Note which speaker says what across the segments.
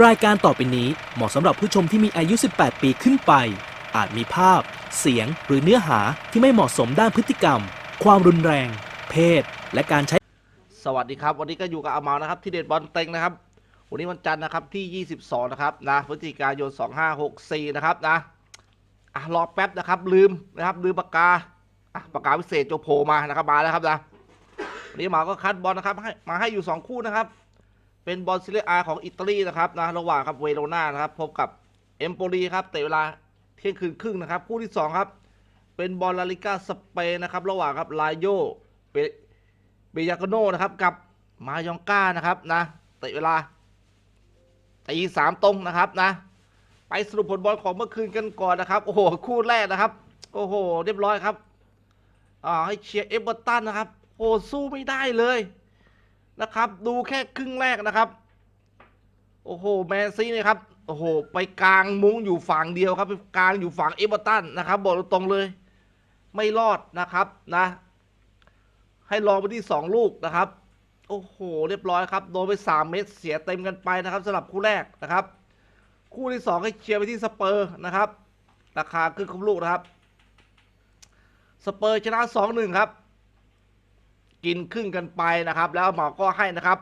Speaker 1: รายการต่อไปนี้เหมาะสำหรับผู้ชมที่มีอายุ 18 ปีขึ้นไป อาจมีภาพ เสียง หรือเนื้อหาที่ไม่เหมาะสมด้านพฤติกรรม ความรุนแรง เพศ และการใช้
Speaker 2: สวัสดีครับ วันนี้ก็อยู่กับอาเมานะครับ ที่เด็ดบอลเต็งนะครับ วันนี้วันจันทร์นะครับที่ 22 นะครับนะพฤศจิกายน 2564 นะครับนะอะรอแป๊บนะครับ ลืมนะครับลืมปากกาอะปากกาพิเศษโจโผล่มานะครับมาแล้วครับนะวันนี้หมาก็คัดบอลนะครับให้มาให้อยู่ 2 คู่นะครับ เป็นบอลซีเรียอาของอิตาลีนะครับนะระหว่างครับเวโรนานะครับพบกับเอมโปลีครับเตะเวลาเที่ยงคืนครึ่งนะครับคู่ที่2ครับเป็นบอลลาลิก้าสเปนนะครับระหว่างครับลาโยเปเบยากโนนะครับกับมายองก้านะครับนะเตะเวลาตีสามตรงนะครับนะ ไปสรุปผลบอลของเมื่อคืนกันก่อนนะครับโอ้โหคู่แรกนะครับโอ้โหเรียบร้อยครับอ่าให้เชียร์เอเวอร์ตันนะครับโอ้สู้ไม่ได้เลย นะครับ ดูแค่ครึ่งแรกนะครับ โอ้โหแมนซีเนี่ครับโอ้โห ไปกลางมุ้งอยู่ฝั่งเดียวครับไปกลางอยู่ฝั่งเอเวอร์ตันนะครับ บอกตรงๆเลย ไม่รอดนะครับนะ ให้รองไปที่สองลูกนะครับ โอ้โห เรียบร้อยครับโดนไปสามเม็ดเสียเต็มกันไปนะครับสำหรับคู่แรกนะครับ คู่ที่สองให้เชียร์ไปที่สเปอร์นะครับ ราคาครึ่งครบลูกนะครับ สเปอร์ชนะสองหนึ่งครับ กินครึ่งกันไปนะครับ แล้วหมอก็ให้นะครับ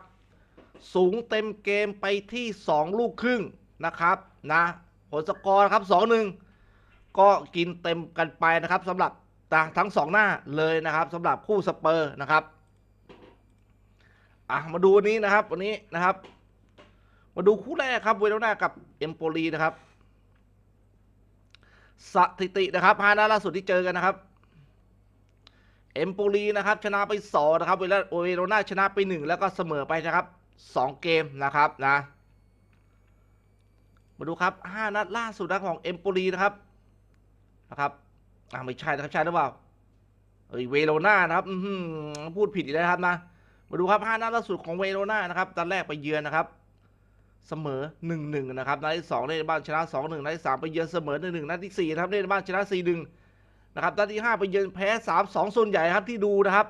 Speaker 2: สูงเต็มเกมไปที่สองลูกครึ่งนะครับนะผลสกอร์ครับสองหนึ่งก็กินเต็มกันไปนะครับสำหรับทั้งสองหน้าเลยนะครับสำหรับคู่สเปอร์นะครับอะมาดูวันนี้นะครับวันนี้นะครับ มาดูคู่แรกครับเวโรนากับเอมโปลีนะครับ สถิตินะครับห้านัดล่าสุดที่เจอกันนะครับ เอมโปลีนะครับชนะไปสองนะครับเวลาเวโรนาชนะไปหนึ่งแล้วก็เสมอไปนะครับสองเกมนะครับนะ มาดูครับห้านัดล่าสุดนะของเอมโปลีนะครับนะครับอ่าไม่ใช่นะครับใช่หรือเปล่าเอ้ยเวโรนานะครับอืพูดผิดอีกแล้วครับนะ มาดูครับห้านัดล่าสุดของเวโรนานะครับตอนแรกไปเยือนนะครับเสมอหนึ่งหนึ่งนะครับนัดที่สองเล่นในบ้านชนะสองหนึ่งนัดที่สามไปเยือนเสมอหนึ่งหนึ่งนัดที่สี่นะครับเล่นในบ้านชนะสี่ห นะครับนัดที่ห้าไปเยือนแพ้สามสองส่วนใหญ่ครับที่ดูนะครับ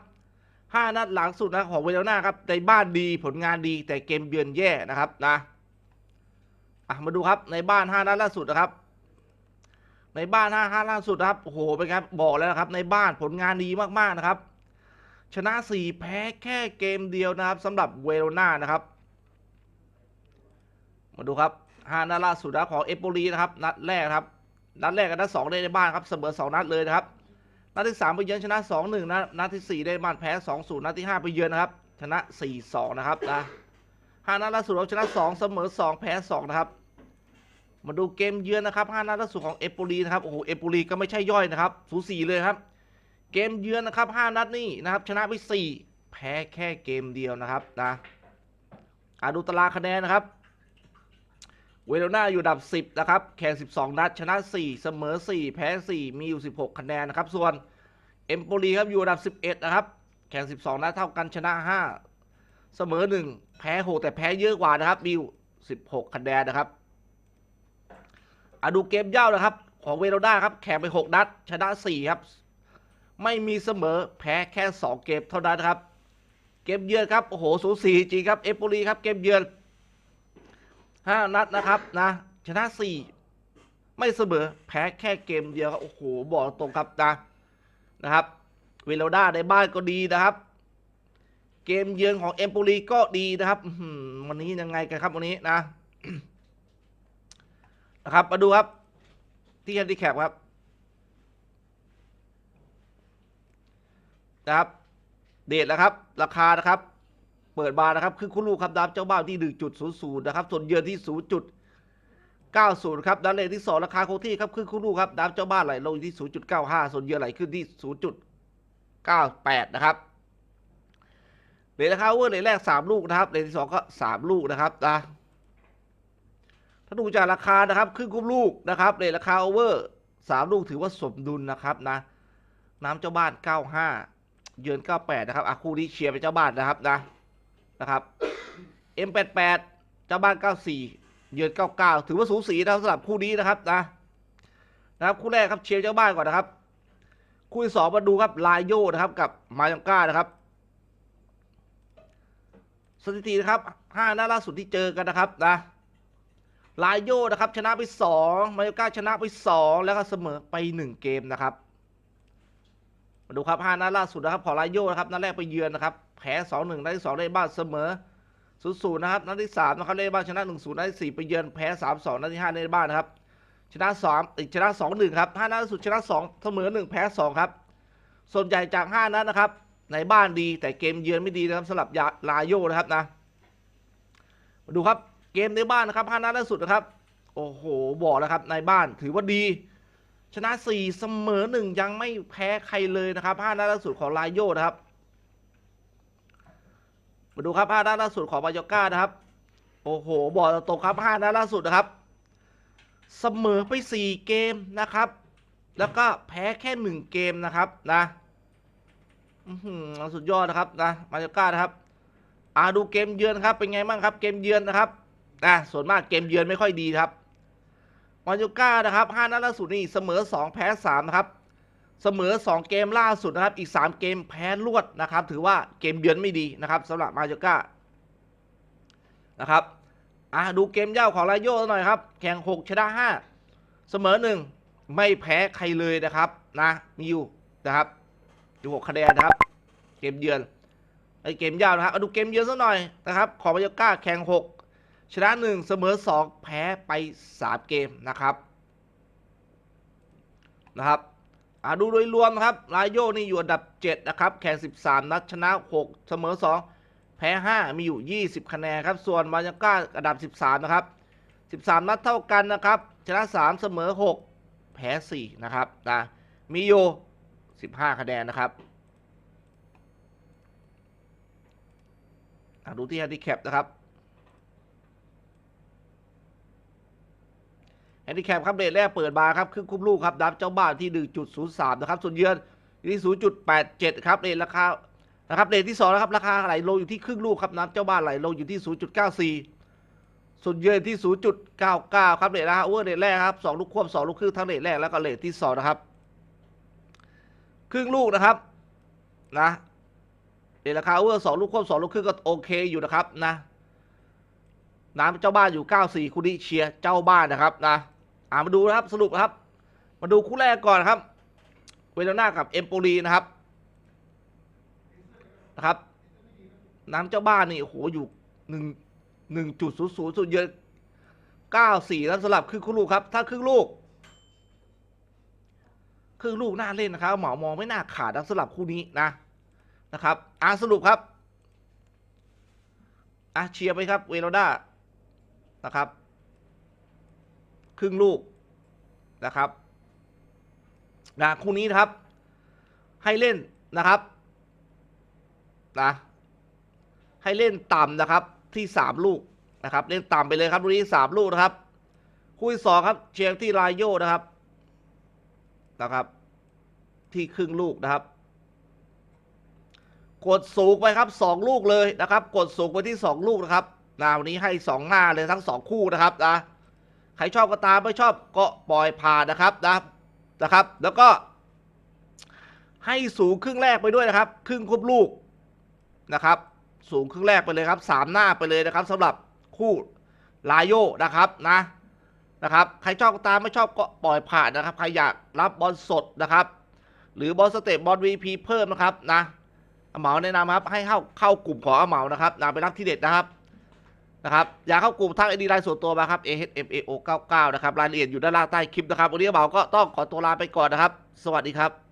Speaker 2: ห้านัดหลังสุดนะของเวโรนาครับในบ้านดีผลงานดีแต่เกมเยือนแย่นะครับนะอะมาดูครับในบ้านห้านัดล่าสุดนะครับ ในบ้านห้าห้าล่าสุดนะครับโอ้โหเป็นครับบอกแล้วนะครับ ในบ้านผลงานดีมากๆนะครับ ชนะสี่แพ้แค่เกมเดียวนะครับสำหรับเวโรนานะครับ มาดูครับห้านัดล่าสุดนะของเอโปลีนะครับ นัดแรกครับ นัดแรกกับนัดสองได้ในบ้านครับเสมอสองนัดเลยนะครับนัดที่สามไปเยือนชนะสองหนึ่งนะนัดที่สี่ได้บ้านแพ้สองศูนย์นัดที่ห้าไปเยือนนะครับชนะสี่สองนะครับนะห้านัดล่าสุดเราชนะสองเสมอสองแพ้สองนะครับมาดูเกมเยือนนะครับ5นัดล่าสุดของเอโปลีนะครับโอ้โหเอโปลีก็ไม่ใช่ย่อยนะครับสูสีเลยครับ เกมเยือนนะครับ5นัดนี่นะครับชนะไป4แพ้แค่เกมเดียวนะครับนะอ่าดูตารางคะแนนนะครับ เวโรนาอยู่อันดับ 10 นะครับ แข่ง 12 นัด ชนะ 4 เสมอ 4 แพ้ 4 มีอยู่ 16 คะแนนนะครับ ส่วนเอมโปลีครับอยู่อันดับ 11 นะครับ แข่ง 12 นัดเท่ากันชนะ 5 เสมอ 1 แพ้ 6 แต่แพ้เยอะกว่านะครับ มีอยู่ 16 คะแนนนะครับอะดูเกมเย่านะครับ ของเวโรนาครับ แข่งไป 6 นัด ชนะ 4 ครับ ไม่มีเสมอ แพ้แค่ 2 เกมเท่านั้นครับ เกมเยือนครับ โอ้โห สูสีจริงครับ เอมโปลีครับ เกมเยือน 5นัดนะครับนะชนะ4ไม่เสมอแพ้แค่เกมเดียวครับโอ้โหบอกตรงครับนะนะครับ เวโรนาในบ้านก็ดีนะครับ เกมเยือนของเอมโปลีก็ดีนะครับวันนี้ยังไงกันครับวันนี้นะนะครับ มาดูครับ ที่แฮนดิแคปครับนะครับ เดทนะครับ ราคานะครับ เปิดบาร์นะครับคือคุณลูกครับดับเจ้าบ้านที่ 1.00 นะครับ ส่วนเยือนที่ 0.90 ครับดันเลทที่ 2 ราคาคงที่ครับคือคุณลูกครับดับเจ้าบ้านไหลลงที่ 0.95 ส่วนเยือนไหลขึ้นที่ 0.98 นะครับเลทราคาเวอร์เลทแรก 3 ลูกนะครับเลทที่ 2 ก็ 3 ลูกนะครับนะถ้าดูจากราคานะครับครึ่งคุ้มลูกนะครับเรทราคาโอเวอร์สามลูกถือว่าสมดุลนะครับนะ น้ำเจ้าบ้าน 95 เยือน 98 นะครับอะคู่นี้เชียร์เป็นเจ้าบ้านนะครับนะ นะครับ M88 เจ้าบ้าน 94 เยือน 99 ถือว่าสูสีนะครับสำหรับคู่นี้นะครับนะนะครับคู่แรกครับเชียร์เจ้าบ้านก่อนนะครับ คู่ที่สองมาดูครับลายโยนะครับกับมายังก้านะครับ สถิตินะครับ5นัดล่าสุดที่เจอกันนะครับนะลายโยนะครับชนะไป2มาโยก้าชนะไป2แล้วก็เสมอไป1เกมนะครับ มาดูครับ5นัดล่าสุดนะครับของลายโยนะครับนัดแรกไปเยือนนะครับแพ้2 1นัดที่2ได้บ้านเสมอ0 0นะครับนัดที่3นะครับได้บ้านชนะ1 0นัดที่4ไปเยือนแพ้3 2นัดที่5ได้บ้านนะครับชนะ2อีกชนะ2 1ครับ5นัดล่าสุดชนะ2เสมอ1แพ้2ครับส่วนใหญ่จาก5นัดนะครับในบ้านดีแต่เกมเยือนไม่ดีนะครับสำหรับยาลาโยนะครับนะมาดูครับเกมในบ้านนะครับ5นัดล่าสุดนะครับโอ้โหบอกแล้วครับในบ้านถือว่าดี ชนะ 4 เสมอ 1 ยังไม่แพ้ใครเลยนะครับ5นัดล่าสุดของลาโยนะครับ มาดูครับ5นัดล่าสุดของบายก้านะครับ โอ้โห บอกตรงครับ5นัดล่าสุดนะครับ เสมอไป 4 เกมนะครับ แล้วก็แพ้แค่ 1 เกมนะครับนะอื้อหือสุดยอดนะครับนะบายก้านะครับอ่าดูเกมเยือนครับเป็นไงบ้างครับ เกมเยือนนะครับอะส่วนมากเกมเยือนไม่ค่อยดีครับ มาโยก้านะครับห้านัดล่าสุดนี่เสมอ 2 แพ้3นะครับเสมอ 2 เกมล่าสุดนะครับ อีก 3 เกมแพ้รวดนะครับ ถือว่าเกมเยือนไม่ดีนะครับสำหรับมาโยก้านะครับอะดูเกมเย่าของลายโยหน่อยครับ แข่ง 6 ชนะ 5 เสมอ 1 ไม่แพ้ใครเลยนะครับนะมีอยู่นะครับอยู่6คะแนนนะครับ เกมเยือนไอเกมเย่านะครับเอาดูเกมเยอะสักหน่อยนะครับ ของบาโยก้าแข่ง 6 ชนะ1เสมอ2แพ้ไป3เกมนะครับนะครับอาดูโดยรวมนะครับรายโยนี่อยู่อันดับ 7 นะครับแข่ง 13 นัดชนะ 6 เสมอ 2 แพ้ 5 มีอยู่ 20 คะแนนครับ ส่วนบายาก้าอันดับ 13 นะครับ 13 นัดเท่ากันนะครับ ชนะ 3 เสมอ 6 แพ้ 4 นะครับนะมีอยู่ 15 คะแนนนะครับดูที่ handicap นะครับ handicap ครับเรทแรกเปิดบาร์ครับครึ่งคุ้มลูกครับดับเจ้าบ้านที่ 1.03 นะครับ ส่วนเยือนที่ 0.87 ครับเรทราคานะครับเรทที่2นะครับราคาไหลลงอยู่ที่ครึ่งลูกครับนับเจ้าบ้านไหลลงอยู่ที่ 0.94 ส่วนเยือนที่ 0.99 ครับเรทราคาโอเวอร์เรทแรกครับ2ลูกควบ2ลูกครึ่งทั้งเรทแรกแล้วก็เรทที่2นะครับครึ่งลูกนะครับนะเดี๋ยวราคาเวอร์สองลูกควบสองลูกครึ่งก็โอเคอยู่นะครับนะน้ำเจ้าบ้านอยู่เก้าสี่คูดิเชียร์เจ้าบ้านนะครับนะ อ่ามาดูนะครับสรุปครับ มาดูคู่แรกก่อนครับ เวโรนากับเอมโปลีนะครับนะครับน้ำเจ้าบ้านนี่โอ้โหอยู่หนึ่งหนึ่งจุดศูนย์ศูนย์สุดเยอะเก้าสี่แล้วสลับครึ่งคู่ลูกครับ ถ้าครึ่งลูกครึ่งลูกน่าเล่นนะครับ เหมามองไม่น่าขาดนะสลับคู่นี้นะนะครับอ่าสรุปครับอะเชียร์ไปครับเวโรด้านะครับ ครึ่งลูกนะครับนะคู่นี้นะครับ ให้เล่นนะครับนะให้เล่นต่ำนะครับที่สามลูกนะครับ เล่นต่ำไปเลยครับลูกนี้สามลูกนะครับ คู่ที่สองครับ เชียร์ที่ลายโยนะครับนะครับ ที่ครึ่งลูกนะครับ กดสูงไปครับสองลูกเลยนะครับ กดสูงไปที่สองลูกนะครับนะวันนี้ให้สองหน้าเลยทั้งสองคู่นะครับนะ ครชอบก็ตามไม่ชอบก็ปล่อยผ่านนะครับนะนะครับ แล้วก็ ให้สูงครึ่งแรกไปด้วยนะครับ ครึ่งครบลูกนะครับ สูงครึ่งแรกไปเลยครับสามหน้าไปเลยนะครับสำหรับคู่ลายโยนะครับนะนะครับ ใครชอบก็ตามไม่ชอบก็ปล่อยผ่านนะครับ ใครอยากรับบอลสดนะครับ หรือบอลสเตปบอล VP เพิ่มนะครับนะอาเหมาแนะนำครับให้เข้าเข้ากลุ่มของอาเหมานะครับนะไปรับที่เด็ดนะครับ นะครับอยากเข้ากลุ่มทักไอดีไลน์ส่วนตัวมาครับ ahmao 99 นะครับรายละเอียดอยู่ด้านล่างใต้คลิปนะครับวันนี้เหมาก็ต้องขอตัวลาไปก่อนนะครับ สวัสดีครับ